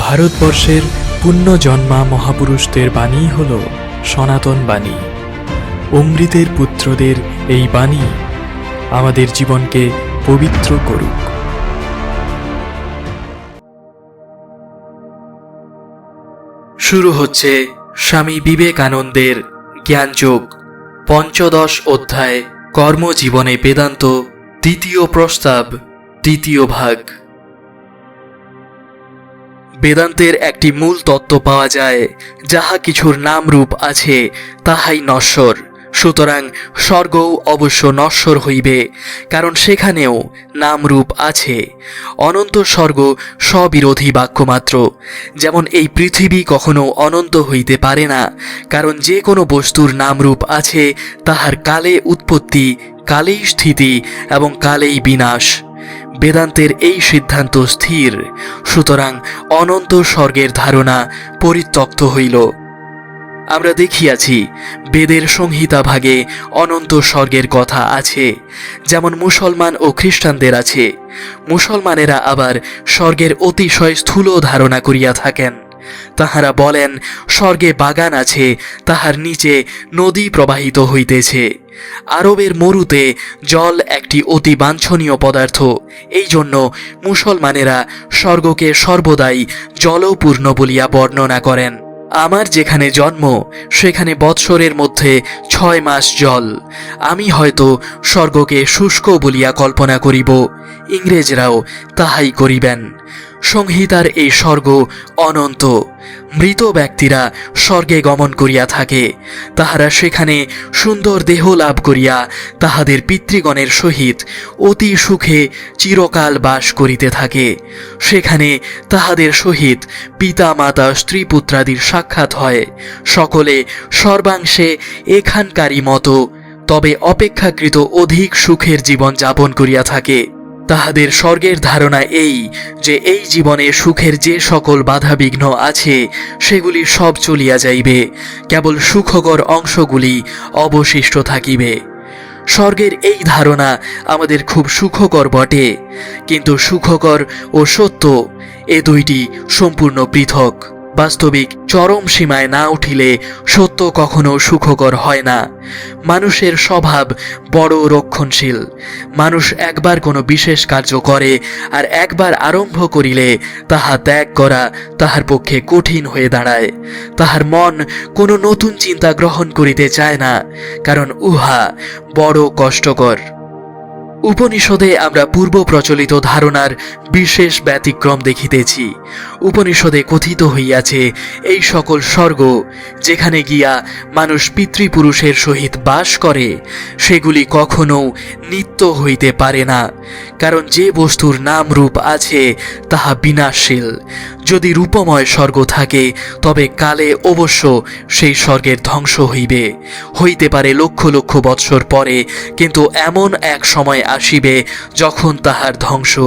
ভারতবর্ষের পুণ্যজন্মা মহাপুরুষদের বাণী হল সনাতন বাণী। অমৃতের পুত্রদের এই বাণী আমাদের জীবনকে পবিত্র করুক। শুরু হচ্ছে স্বামী বিবেকানন্দের জ্ঞানযোগ, পঞ্চদশ অধ্যায় কর্মজীবনে বেদান্ত, দ্বিতীয় প্রস্তাব, দ্বিতীয় ভাগ। বেদান্তের একটি মূল তত্ত্ব পাওয়া যায়, যাহা কিছুর নাম রূপ আছে, তাহাই নশ্বর। সুতরাং স্বর্গও অবশ্য নশ্বর হইবে, কারণ সেখানেও নাম রূপ আছে। অনন্ত স্বর্গ স্ববিরোধী বাক্যমাত্র, যেমন এই পৃথিবী কখনো অনন্ত হইতে পারে না, কারণ যে কোনো বস্তুর নামরূপ আছে, তাহার কালে উৎপত্তি, কালেই স্থিতি এবং কালেই বিনাশ। বেদান্তের এই সিদ্ধান্ত স্থির, সুতরাং অনন্ত স্বর্গের ধারণা পরিত্যক্ত হইল। আমরা দেখিয়াছি, বেদের সংহিতা ভাগে অনন্ত স্বর্গের কথা আছে, যেমন মুসলমান ও খ্রিস্টানদের আছে। মুসলমানেরা আবার স্বর্গের অতিশয় স্থূল ধারণা করিয়া থাকেন। তাহারা বলেন, স্বর্গে বাগান আছে, তাহার নিচে নদী প্রবাহিত হইতেছে। আরবের মরুতে জল একটি অতি বাঞ্ছনীয় পদার্থ। এই জন্য মুসলমানেরা স্বর্গকে সর্বদাই জলপূর্ণ বলিয়া বর্ণনা করেন। আমার যেখানে জন্ম, সেখানে বৎসরের মধ্যে ছয় মাস জল। আমি হয়তো স্বর্গকে শুষ্ক বলিয়া কল্পনা করিব। ইংরেজরাও তাহাই করিবেন। সংহিতার এই স্বর্গ অনন্ত। মৃত ব্যক্তিরা স্বর্গে গমন করিয়া থাকে। তাহারা সেখানে সুন্দর দেহ লাভ করিয়া তাহাদের পিতৃগণের সহিত অতি সুখে চিরকাল বাস করিতে থাকে। সেখানে তাহাদের সহিত পিতা মাতা স্ত্রী পুত্রাদির সাক্ষাৎ হয়। সকলে সর্বাংশে এখানকারই মতো, তবে অপেক্ষাকৃত অধিক সুখের জীবন যাপন করিয়া থাকে। তাহাদের স্বর্গের ধারণা এই, যে এই জীবনে সুখের যে সকল বাধাবিঘ্ন আছে, সেগুলি সব চলিয়া যাইবে। কেবল সুখকর অংশগুলি অবশিষ্ট থাকিবে। স্বর্গের এই ধারণা আমাদের খুব সুখকর বটে। কিন্তু সুখকর ও সত্য এ দুইটি সম্পূর্ণ পৃথক। বাস্তবিক চরম সীমায় না উঠিলে সত্য কখনো সুখকর হয় না। মানুষের স্বভাব বড় রক্ষণশীল। মানুষ একবার কোনো বিশেষ কার্য করে আর একবার আরম্ভ করিলে তাহা ত্যাগ করা তাহার পক্ষে কঠিন হয়ে দাঁড়ায়। তাহার মন কোনো নতুন চিন্তা গ্রহণ করিতে চায় না, কারণ উহা বড় কষ্টকর। উপনিষদে আমরা পূর্ব প্রচলিত ধারণার বিশেষ ব্যতিক্রম দেখিতেছি। উপনিষদে কথিত হইয়াছে, এই সকল স্বর্গ, যেখানে গিয়া মানুষ পিতৃপুরুষের সহিত বাস করে, সেগুলি কখনো নিত্য হইতে পারে না। কারণ যে বস্তুর নাম রূপ আছে, তাহা বিনাশশীল। যদি রূপময় স্বর্গ থাকে, তবে কালে অবশ্য সেই স্বর্গের ধ্বংস হইবে। হইতে পারে লক্ষ লক্ষ বৎসর পরে, কিন্তু এমন এক সময় আসিবে, যখন তাহার ধ্বংস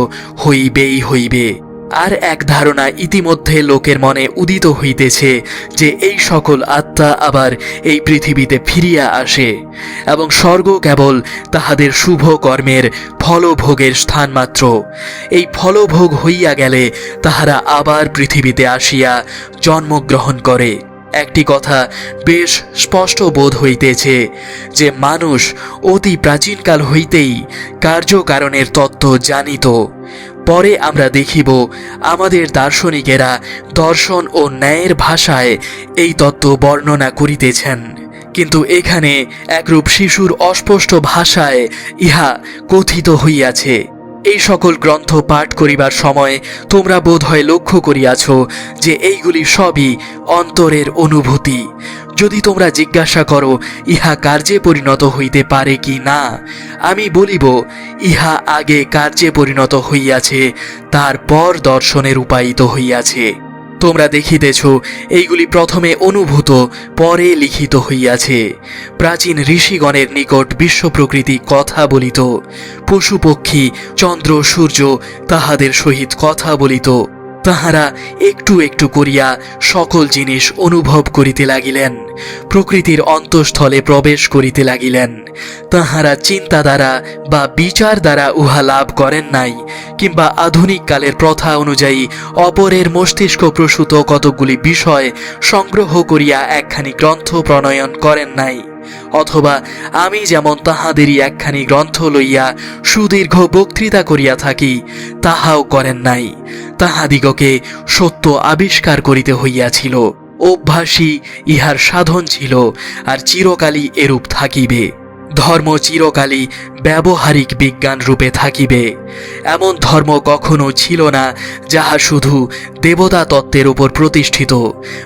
হইবেই হইবে। আর এক ধারণা ইতিমধ্যে লোকের মনে উদিত হইতেছে যে এই সকল আত্মা আবার এই পৃথিবীতে ফিরিয়া আসে এবং স্বর্গ কেবল তাহাদের শুভ কর্মের ফলভোগের স্থান মাত্র। এই ফলভোগ হইয়া গেলে তাহারা আবার পৃথিবীতে আসিয়া জন্মগ্রহণ করে। একটি কথা বেশ স্পষ্ট বোধ হইতেছে যে মানুষ অতি প্রাচীনকাল হইতেই কার্যকারণের তত্ত্ব জানিত। পরে আমরা দেখিব আমাদের দার্শনিকেরা দর্শন ও ন্যায়ের ভাষায় এই তত্ত্ব বর্ণনা করিতেছেন। কিন্তু এখানে একরূপ শিশুর অস্পষ্ট ভাষায় ইহা কথিত হইয়াছে। এই সকল গ্রন্থ পাঠ করিবার সময় তোমরা বোধ হয় লক্ষ্য করিয়াছ যে এইগুলি সবই অন্তরের অনুভূতি। যদি তোমরা জিজ্ঞাসা করো, ইহা কার্যে পরিণত হইতে পারে কি না? আমি বলিব, ইহা আগে কার্যে পরিণত হইয়াছে, তারপর দর্শনে রূপায়িত হইয়াছে। তোমরা দেখিতেছ, এইগুলি প্রথমে অনুভূত, পরে লিখিত হইয়াছে। প্রাচীন ঋষিগণের নিকট বিশ্ব প্রকৃতি কথা বলিত পশু পক্ষী চন্দ্র, সূর্য, তাহাদের সহিত কথা বলিত। তাহারা একটু একটু করিয়া সকল জিনিস অনুভব করিতে লাগিলেন, প্রকৃতির অন্তঃস্থলে প্রবেশ করিতে লাগিলেন। তাহারা চিন্তা দ্বারা বা বিচার দ্বারা উহা লাভ করেন নাই, কিংবা আধুনিক কালের প্রথা অনুযায়ী অপরের মস্তিষ্ক প্রসূত কতকগুলি বিষয় সংগ্রহ করিয়া একখানি গ্রন্থ প্রণয়ন করেন নাই। অথবা আমি যেমন তাহাদেরই একখানি গ্রন্থ লইয়া সুদীর্ঘ বক্তৃতা করিয়া থাকি, তাহাও করেন নাই। তাহাদিগকে সত্য আবিষ্কার করিতে হইয়াছিল। অভ্যাসী ইহার সাধন ছিল, আর চিরকালই এরূপ থাকিবে। ধর্ম চিরকালই ব্যবহারিক বিজ্ঞান রূপে থাকিবে। এমন ধর্ম কখনো ছিল না যাহা শুধু দেবতা তত্ত্বের উপর প্রতিষ্ঠিত।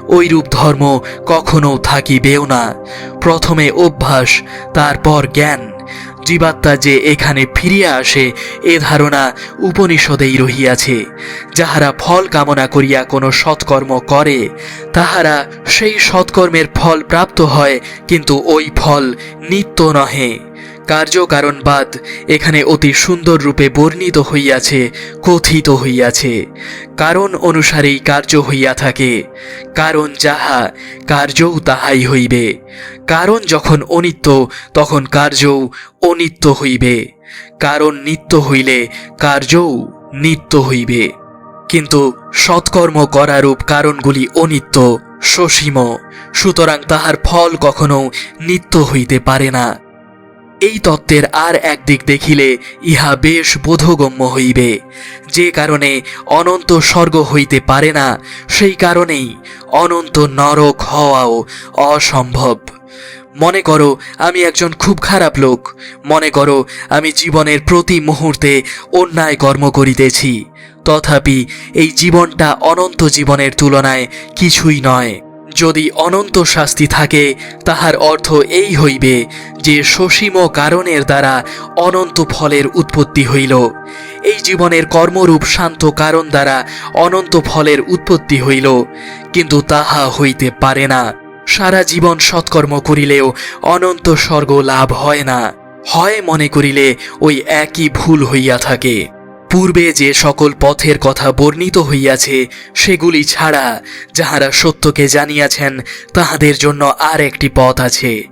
ঐরূপ ধর্ম কখনো থাকিবেও না। প্রথমে অভ্যাস, তারপর জ্ঞান। জীবাত্মা যে এখানে ফিরিয়া আসে, এ ধারণা উপনিষদেই রহিয়াছে। যাহারা ফল কামনা করিয়া কোনো সৎকর্ম করে, তাহারা সেই সৎকর্মের ফল প্রাপ্ত হয়, কিন্তু ওই ফল নিত্য নহে। কার্যকারণবাদ এখানে অতি সুন্দর রূপে বর্ণিত হইয়াছে, কথিত হইয়াছে। কারণ অনুসারেই কার্য হইয়া থাকে। কারণ যাহা, কার্যও তাহাই হইবে। কারণ যখন অনিত্য, তখন কার্যও অনিত্য হইবে। কারণ নিত্য হইলে কার্যও নিত্য হইবে। কিন্তু সৎকর্ম করারূপ কারণগুলি অনিত্য, সসীম, সুতরাং তাহার ফল কখনো নিত্য হইতে পারে না। এই তত্ত্বের আর একদিক দেখিলে ইহা বেশ বোধগম্য হইবে। যে কারণে অনন্ত স্বর্গ হইতে পারে না, সেই কারণেই অনন্ত নরক হওয়াও অসম্ভব। মনে করো, আমি একজন খুব খারাপ লোক। মনে করো, আমি জীবনের প্রতি মুহূর্তে অন্যায় কর্ম করিতেছি। তথাপি এই জীবনটা অনন্ত জীবনের তুলনায় কিছুই নয়। যদি অনন্ত শাস্তি থাকে, তাহার অর্থ এই হইবে যে সসীম কারণের দ্বারা অনন্ত ফলের উৎপত্তি হইল। এই জীবনের কর্মরূপ শান্ত কারণ দ্বারা অনন্ত ফলের উৎপত্তি হইল, কিন্তু তাহা হইতে পারে না। সারা জীবন সৎকর্ম করিলেও অনন্ত স্বর্গ লাভ হয় না। হয় মনে করিলে ওই একই ভুল হইয়া থাকে। পূর্বে যে সকল পথের কথা বর্ণিত হইয়াছে, সেগুলি ছাড়া যাহারা সত্যকে জানিয়াছেন, তাহাদের জন্য আর একটি পথ আছে।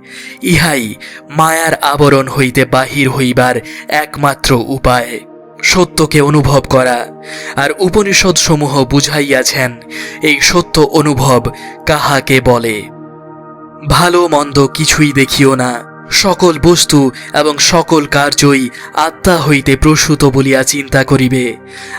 ইহাই মায়ার আবরণ হইতে বাহির হইবার একমাত্র উপায়। সত্যকে অনুভব করা। আর উপনিষদ সমূহ বুঝাইয়াছেন, এই সত্য অনুভব কাহাকে বলে? ভালো মন্দ কিছুই দেখিও না। সকল বস্তু এবং সকল কার্যই আত্মা হইতে প্রসূত বলিয়া চিন্তা করিবে।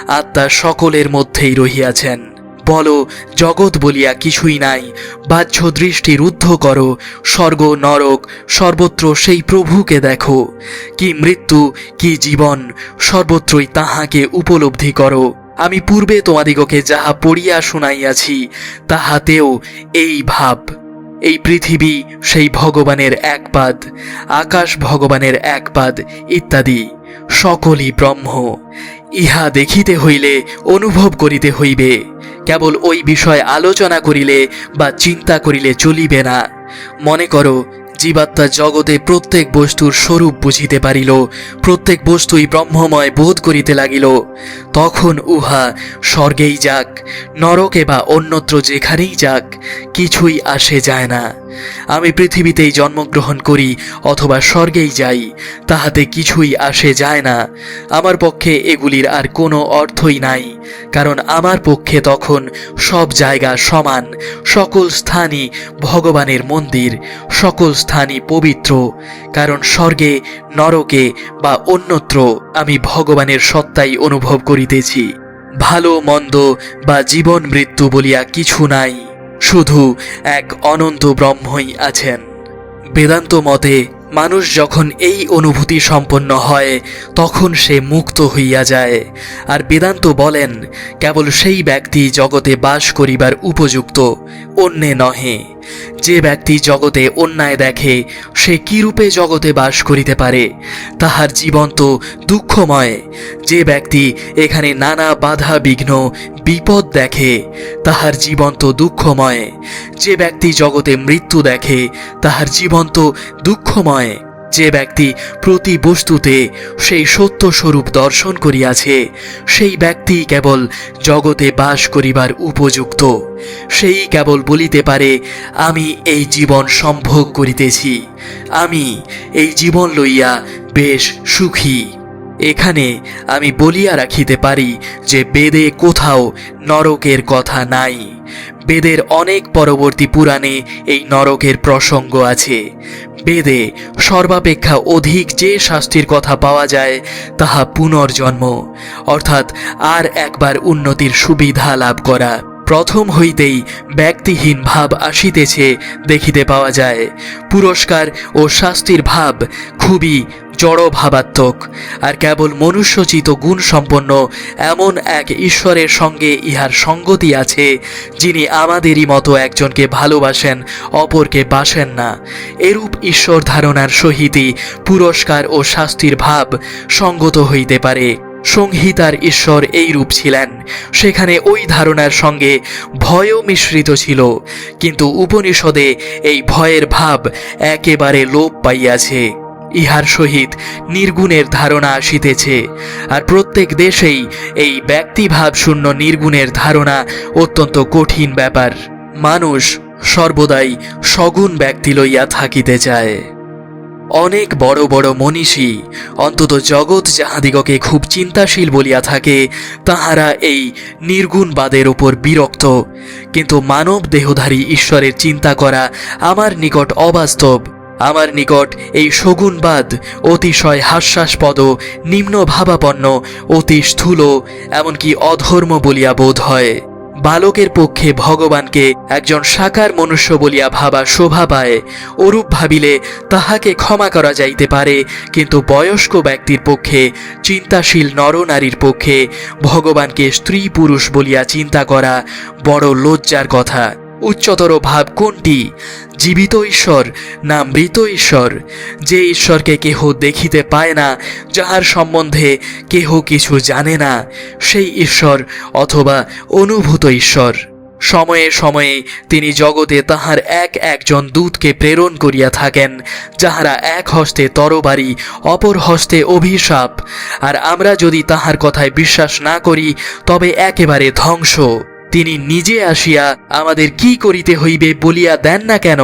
আত্মা সকলের মধ্যেই রহিয়াছেন। বলো, জগৎ বলিয়া কিছুই নাই, বাহ্য দৃষ্টি রুদ্ধ করো, স্বর্গ, নরক, সর্বত্র সেই প্রভুকে দেখো। কি মৃত্যু, কি জীবন, সর্বত্রই তাহাকে উপলব্ধি করো। আমি পূর্বে তোমাদিগকে যাহা পড়িয়া শুনাইয়াছি, তাহাতেও এই ভাব। এই পৃথিবী সেই ভগবানের এক পাদ আকাশ ভগবানের এক পাদ ইত্যাদি, সকলই ব্রহ্ম। ইহা দেখিতে হইলে, অনুভব করিতে হইবে, কেবল ওই বিষয় আলোচনা করিলে বা চিন্তা করিলে চলিবে না। মনে করো জীবাত্মা জগতে প্রত্যেক বস্তুর স্বরূপ বুঝিতে পারিল, প্রত্যেক বস্তুই ব্রহ্মময় বোধ করিতে লাগিল। তখন উহা স্বর্গেই যাক, নরকে বা অন্যত্র যেখানেই যাক, কিছুই আসে যায় না। আমি পৃথিবীতেই জন্মগ্রহণ করি অথবা স্বর্গেই যাই, তাহাতে কিছুই আসে যায় না। আমার পক্ষে এগুলির আর কোনো অর্থই নাই, কারণ আমার পক্ষে তখন সব জায়গা সমান, সকল স্থানই ভগবানের মন্দির, সকল স্থানই পবিত্র, কারণ স্বর্গে, নরকে বা অন্যত্র আমি ভগবানের সত্তাই অনুভব করিতেছি। ভালো, মন্দ বা জীবন মৃত্যু বলিয়া কিছু নাই। শুধু এক অনন্ত ব্রহ্মই আছেন। বেদান্ত মতে মানুষ যখন এই অনুভূতি সম্পন্ন হয়, তখন সে মুক্ত হইয়া যায়। আর বেদান্ত বলেন, কেবল সেই ব্যক্তি জগতে বাস করিবার উপযুক্ত, অন্যে নহে। যে ব্যক্তি জগতে অন্যায় দেখে, সে কিরূপে জগতে বাস করিতে পারে? তাহার জীবন তো দুঃখময়। যে ব্যক্তি এখানে নানা বাধা, বিঘ্ন, বিপদ দেখে, তাহার জীবন তো দুঃখময়। যে ব্যক্তি জগতে মৃত্যু দেখে, তাহার জীবন তো দুঃখময়। যে ব্যক্তি প্রতি বস্তুতে সেই সত্য স্বরূপ দর্শন করিয়াছে, সেই ব্যক্তি কেবল জগতে বাস করিবার উপযুক্ত। সেই কেবল বলিতে পারে, আমি এই জীবন সম্ভোগ করিতেছি। আমি এই জীবন লইয়া বেশ সুখী। এখানে আমি বলিয়া রাখিতে পারি যে বেদে কোথাও নরকের কথা নাই। বেদের অনেক পরবর্তী পুরাণে এই নরকের প্রসঙ্গ আছে। বেদে সর্বাপেক্ষা অধিক যে শাস্তির কথা পাওয়া যায়, তাহা পুনর্জন্ম, অর্থাৎ আর একবার উন্নতির সুবিধা লাভ করা। প্রথম হইতেই ব্যক্তিহীন ভাব আসিতেছে, দেখিতে পাওয়া যায়। পুরস্কার ও শাস্তির ভাব খুবই জড় ভাবাত্মক আর কেবল মনুষ্যচিত গুণ সম্পন্ন এমন এক ঈশ্বরের সঙ্গে ইহার সঙ্গতি আছে, যিনি আমাদেরই মতো একজনকে ভালোবাসেন, অপরকে বাসেন না। এরূপ ঈশ্বর ধারণার সহিতই পুরস্কার ও শাস্তির ভাব সঙ্গত হইতে পারে। সংহিতার ঈশ্বর এই রূপ ছিলেন। সেখানে ওই ধারণার সঙ্গে ভয়ও মিশ্রিত ছিল, কিন্তু উপনিষদে এই ভয়ের ভাব একেবারে লোপ পাইয়াছে। ইহার সহিত নির্গুণের ধারণা আসিতেছে। আর প্রত্যেক দেশেই এই ব্যক্তিভাব শূন্য নির্গুণের ধারণা অত্যন্ত কঠিন ব্যাপার। মানুষ সর্বদাই সগুণ ব্যক্তি লইয়া থাকিতে চায়। অনেক বড় বড় মনীষী অন্তত জগৎ যাহাদিগকে খুব চিন্তাশীল বলিয়া থাকে, তাহারা এই নির্গুণবাদের উপর বিরক্ত। কিন্তু মানব দেহধারী ঈশ্বরের চিন্তা করা আমার নিকট অবাস্তব। আমার নিকট এই শগুনবাদ অতিশয় হাস্যাস্পদ, নিম্ন ভাবাপন্ন, অতি স্থূল, এমনকি অধর্ম বলিয়া বোধ হয়। বালকের পক্ষে ভগবানকে একজন সাকার মনুষ্য বলিয়া ভাবা শোভা পায়। ওরূপ ভাবিলে তাহাকে ক্ষমা করা যাইতে পারে, কিন্তু বয়স্ক ব্যক্তির পক্ষে, চিন্তাশীল নরনারীর পক্ষে, ভগবানকে স্ত্রী পুরুষ বলিয়া চিন্তা করা বড় লজ্জার কথা। উচ্চতর ভাব কোনটি? জীবিত ঈশ্বর না মৃত ঈশ্বর? যে ঈশ্বরকে কেহ দেখিতে পায় না, যাহার সম্বন্ধে কেহ কিছু জানে না, সেই ঈশ্বর অথবা অনুভূত ঈশ্বর। সময়ে সময়ে তিনি জগতে তাহার এক একজন দূতকে প্রেরণ করিয়া থাকেন, যাহারা এক হস্তে তরবারি, অপর হস্তে অভিশাপ। আর আমরা যদি তাহার কথায় বিশ্বাস না করি, তবে একেবারে ধ্বংস। তিনি নিজে আসিয়া আমাদের কি করিতে হইবে বলিয়া দেন না কেন?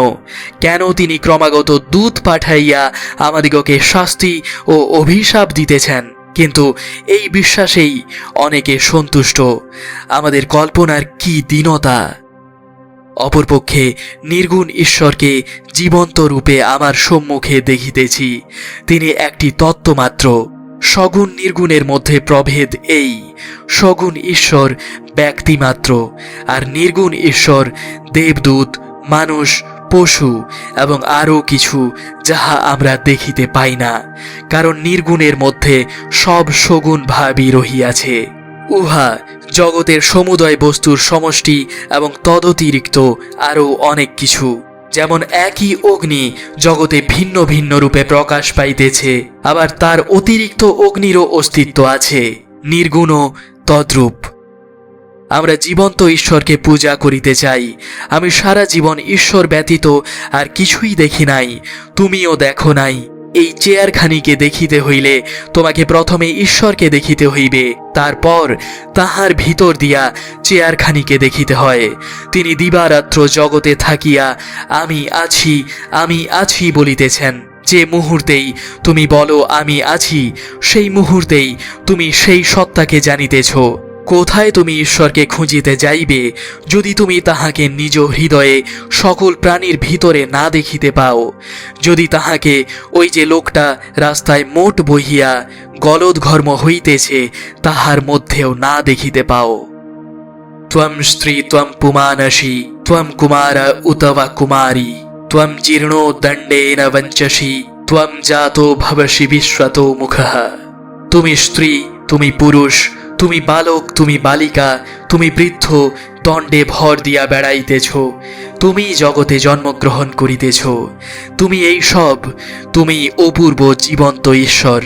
কেন তিনি ক্রমাগত দুধ পাঠাইয়া আমাদিগকে শাস্তি ও অভিশাপ দিতেছেন? কিন্তু এই বিশ্বাসেই অনেকে সন্তুষ্ট। আমাদের কল্পনার কি দীনতা? অপরপক্ষে নির্গুণ ঈশ্বরকে জীবন্ত রূপে আমার সম্মুখে দেখিতেছি। তিনি একটি তত্ত্বমাত্র। সগুণ নির্গুণের মধ্যে প্রভেদ এই। সগুণ ঈশ্বর ব্যক্তিমাত্র, আর নির্গুণ ঈশ্বর দেবদূত, মানুষ, পশু, এবং আরও কিছু যাহা আমরা দেখিতে পাই না, কারণ নির্গুণের মধ্যে সব সগুণ ভাবই রহিয়াছে। উহা জগতের সমুদয় বস্তুর সমষ্টি এবং তদতিরিক্ত আরও অনেক কিছু। যেমন একই অগ্নি জগতে ভিন্ন ভিন্ন রূপে প্রকাশ পাইতেছে, আবার তার অতিরিক্ত অগ্নিরও অস্তিত্ব আছে নির্গুণও তদ্রূপ। আমরা জীবন্ত ঈশ্বরকে পূজা করিতে চাই, আমি সারা জীবন ঈশ্বর ব্যতীত আর কিছুই দেখি নাই, তুমিও দেখো নাই। এই চেয়ারখানিকে দেখিতে হইলে তোমাকে প্রথমে ঈশ্বরকে দেখিতে হইবে, তারপর তাহার ভিতর দিয়া চেয়ারখানিকে দেখিতে হয়। তিনি দিবারাত্র জগতে থাকিয়া, আমি আছি আমি আছি বলিতেছেন। যে মুহূর্তেই তুমি বলো, আমি আছি সেই মুহূর্তেই তুমি সেই সত্তাকে জানিতেছ। কোথায় তুমি ঈশ্বরকে খুঁজিতে যাইবে? যদি তুমি তাহাকে নিজ হৃদয়ে সকল প্রাণীর ভিতরে না দেখিতে পাও, যদি তাহাকে ওই যে লোকটা রাস্তায় মোট বহিয়া গলদঘর্ম হইতেছে, তাহার মধ্যেও না দেখিতে পাও। ত্বম স্ত্রী ত্বম পুমানসি, ত্বম কুমার উত বা কুমারী, ত্বম জীর্ণো দণ্ডেন বঞ্চসি, ত্বম জাতো ভবসি বিশ্বতো মুখ। তুমি স্ত্রী, তুমি পুরুষ তুমি বালক, তুমি বালিকা, তুমি বৃদ্ধ, দণ্ডে ভর দিয়া বেড়াইতেছ। তুমি জগতে জন্মগ্রহণ করিতেছ। তুমি এই সব, তুমি অপূর্ব জীবন্ত ঈশ্বর।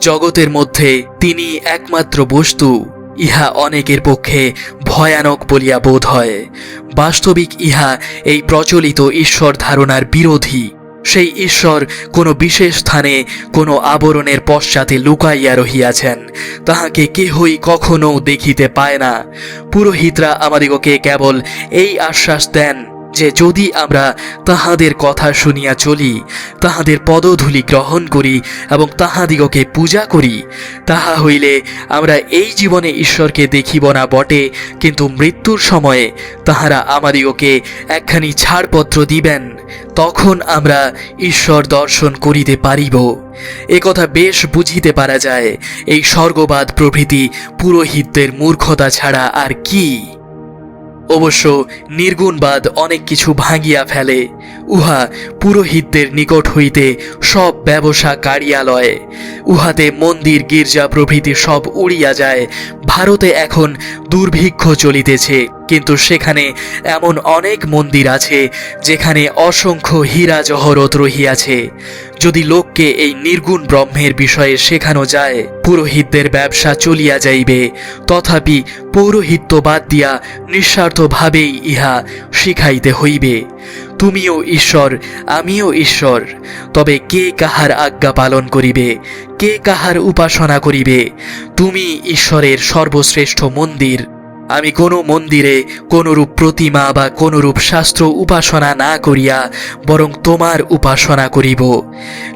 জগতের মধ্যে তিনি একমাত্র বস্তু, ইহা অনেকের পক্ষে ভয়ানক বলিয়া বোধ হয়। বাস্তবিক ইহা এই প্রচলিত ঈশ্বর ধারণার বিরোধী। সেই ঈশ্বর কোনো বিশেষ স্থানে, কোনো আবরণের পশ্চাতে লুকাইয়া রহিয়াছেন। তাহাকে কেহই কখনো দেখিতে পায় না। পুরোহিতরা আমাদিগকে কেবল এই আশ্বাস দেন যে যদি আমরা তাহাদের কথা শুনিয়া চলি, তাহাদের পদধূলি গ্রহণ করি এবং তাহাদিগকে পূজা করি, তাহা হইলে আমরা এই জীবনে ঈশ্বরকে দেখিব না বটে, কিন্তু মৃত্যুর সময়ে তাহারা আমাদিগকে একখানি ছাড়পত্র দিবেন, তখন আমরা ঈশ্বর দর্শন করিতে পারিব। একথা বেশ বুঝিতে পারা যায়, এই স্বর্গবাদ প্রভৃতি পুরোহিতদের মূর্খতা ছাড়া আর কি। অবশ্য নির্গুণবাদ অনেক কিছু ভাঙিয়া ফেলে। উহা পুরোহিতদের নিকট হইতে সব ব্যবসা কাড়িয়া লয় উহাতে মন্দির, গির্জা প্রভৃতি সব উড়িয়া যায়। ভারতে এখন দুর্ভিক্ষ চলিতেছে, কিন্তু সেখানে এমন অনেক মন্দির আছে যেখানে অসংখ্য হীরা জহরত রহিয়াছে। যদি লোককে এই নির্গুণ ব্রহ্মের বিষয়ে শেখানো যায়, পুরোহিতদের ব্যবসা চলিয়া যাইবে, তথাপি পৌরোহিত্য বাদ দিয়া নিঃস্বার্থভাবেই ইহা শিখাইতে হইবে। তুমিও ঈশ্বর, আমিও ঈশ্বর। তবে কে কাহার আজ্ঞা পালন করিবে? কে কাহার উপাসনা করিবে? তুমি ঈশ্বরের সর্বশ্রেষ্ঠ মন্দির। আমি কোনো মন্দিরে, কোনরূপ প্রতিমা বা কোনরূপ শাস্ত্র উপাসনা না করিয়া বরং তোমার উপাসনা করিব।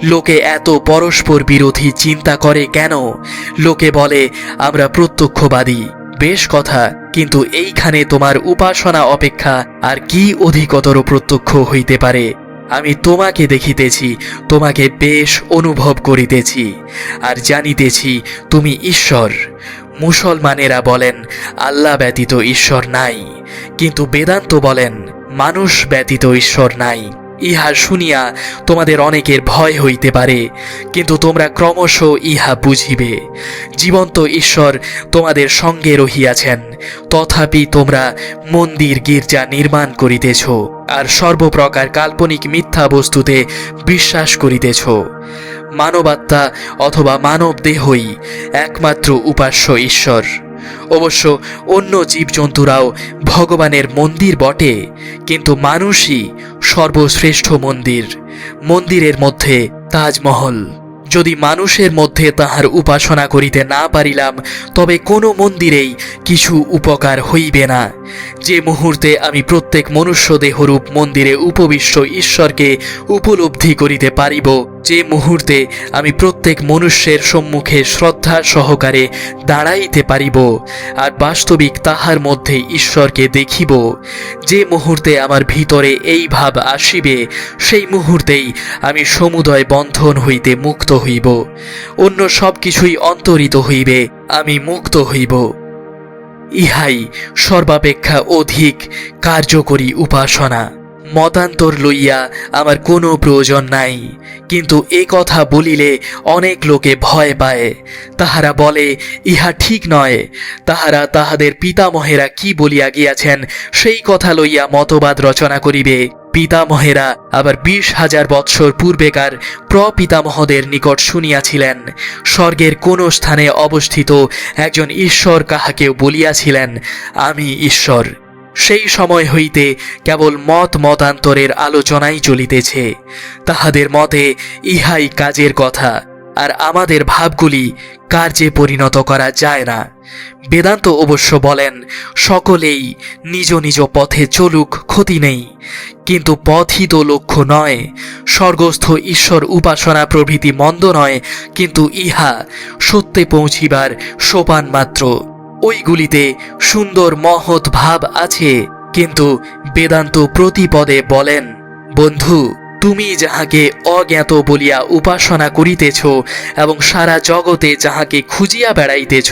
লোকে এত পরস্পর বিরোধী চিন্তা করে কেন? লোকে বলে, আমরা প্রত্যক্ষবাদী। বেশ কথা, কিন্তু এইখানে তোমার উপাসনা অপেক্ষা আর কি অধিকতর প্রত্যক্ষ হইতে পারে? আমি তোমাকে দেখিতেছি, তোমাকে বেশ অনুভব করিতেছি, আর জানিতেছি তুমি ঈশ্বর। মুসলমানেরা বলেন আল্লাহ ব্যতীত ঈশ্বর নাই। কিন্তু বেদান্ত বলেন মানুষ ব্যতীত ঈশ্বর নাই। ইহা শুনিয়া তোমাদের অনেকের ভয় হইতে পারে, কিন্তু তোমরা ক্রমশ ইহা বুঝিবে। জীবন্ত ঈশ্বর তোমাদের সঙ্গে রহিয়াছেন, তথাপি তোমরা মন্দির গির্জা নির্মাণ করিতেছ, আর সর্বপ্রকার কাল্পনিক মিথ্যা বস্তুতে বিশ্বাস করিতেছ। মানবাত্মা অথবা মানব দেহই একমাত্র উপাস্য ঈশ্বর। অবশ্য অন্য জীবজন্তুরাও ভগবানের মন্দির বটে, কিন্তু মানুষই সর্বশ্রেষ্ঠ মন্দির, মন্দিরের মধ্যে তাজমহল। যদি মানুষের মধ্যে তাহার উপাসনা করিতে না পারিলাম, তবে কোনো মন্দিরেই কিছু উপকার হইবে না। যে মুহূর্তে আমি প্রত্যেক মনুষ্য দেহরূপ মন্দিরে উপবিষ্ট ঈশ্বরকে উপলব্ধি করিতে পারিব যে মুহূর্তে আমি প্রত্যেক মনুষ্যের সম্মুখে শ্রদ্ধা সহকারে দাঁড়াইতে পারিব আর বাস্তবিক তাহার মধ্যে ঈশ্বরকে দেখিব, যে মুহূর্তে আমার ভিতরে এই ভাব আসিবে, সেই মুহূর্তেই আমি সমুদয় বন্ধন হইতে মুক্ত হইব, অন্য সব কিছুই অন্তরিত হইবে, আমি মুক্ত হইব। ইহাই সর্বাপেক্ষা অধিক কার্যকরী উপাসনা। মতান্তর লইয়া আমার কোনো প্রয়োজন নাই। কিন্তু এ কথা বলিলে অনেক লোকে ভয় পায়। তাহারা বলে, ইহা ঠিক নয়। তাহারা তাহাদের পিতামহেরা কি বলিয়া গিয়াছেন, সেই কথা লইয়া মতবাদ রচনা করিবে। পিতামহেরা আবার বিশ হাজার বৎসর পূর্বেকার প্রপিতামহদের নিকট শুনিয়াছিলেন। স্বর্গের কোন স্থানে অবস্থিত একজন ঈশ্বর কাহাকেও বলিয়াছিলেন, আমি ঈশ্বর। সেই সময় হইতে কেবল মত মতান্তরের আলোচনাই চলিতেছে। তাহাদের মতে ইহাই কাজের কথা, আর আমাদের ভাবগুলি কার্যে পরিণত করা যায় না। বেদান্ত অবশ্য বলেন, সকলেই নিজ নিজ পথে চলুক, ক্ষতি নেই। কিন্তু পথই তো লক্ষ্য নয়, স্বর্গস্থ ঈশ্বর উপাসনা প্রভৃতি মন্দ নয়, কিন্তু ইহা সত্যে পৌঁছিবার সোপান মাত্র। ওইগুলিতে সুন্দর মহৎ ভাব আছে, কিন্তু বেদান্ত প্রতিপদে বলেন, বন্ধু, তুমি যাহাকে অজ্ঞাত বলিয়া উপাসনা করিতেছ এবং সারা জগতে যাহাকে খুঁজিয়া বেড়াইতেছ,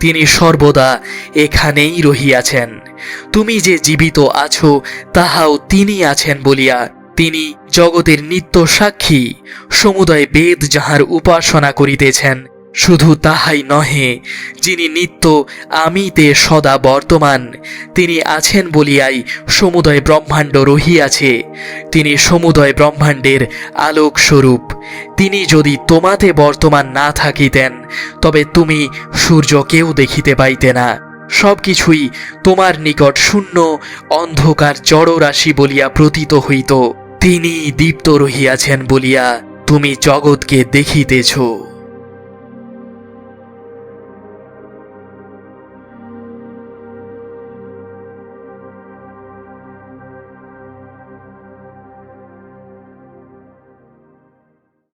তিনি সর্বদা এখানেই রহিয়াছেন। তুমি যে জীবিত আছো, তাহাও তিনি আছেন বলিয়া তিনি জগতের নিত্য সাক্ষী। সমুদয় বেদ যাহার উপাসনা করিতেছেন শুধু তাহাই নহে, যিনি নিত্য আমিতে সদা বর্তমান, তিনি আছেন বলিয়াই সমুদয় ব্রহ্মাণ্ড রহিয়াছে। তিনি সমুদয় ব্রহ্মাণ্ডের আলোক স্বরূপ তিনি যদি তোমাতে বর্তমান না থাকিতেন, তবে তুমি সূর্যকেও দেখিতে পাইতে না। সব কিছুই তোমার নিকট শূন্য, অন্ধকার জড়রাশি বলিয়া প্রতীত হইত। তিনি দীপ্ত রহিয়াছেন বলিয়া তুমি জগৎকে দেখিতেছ।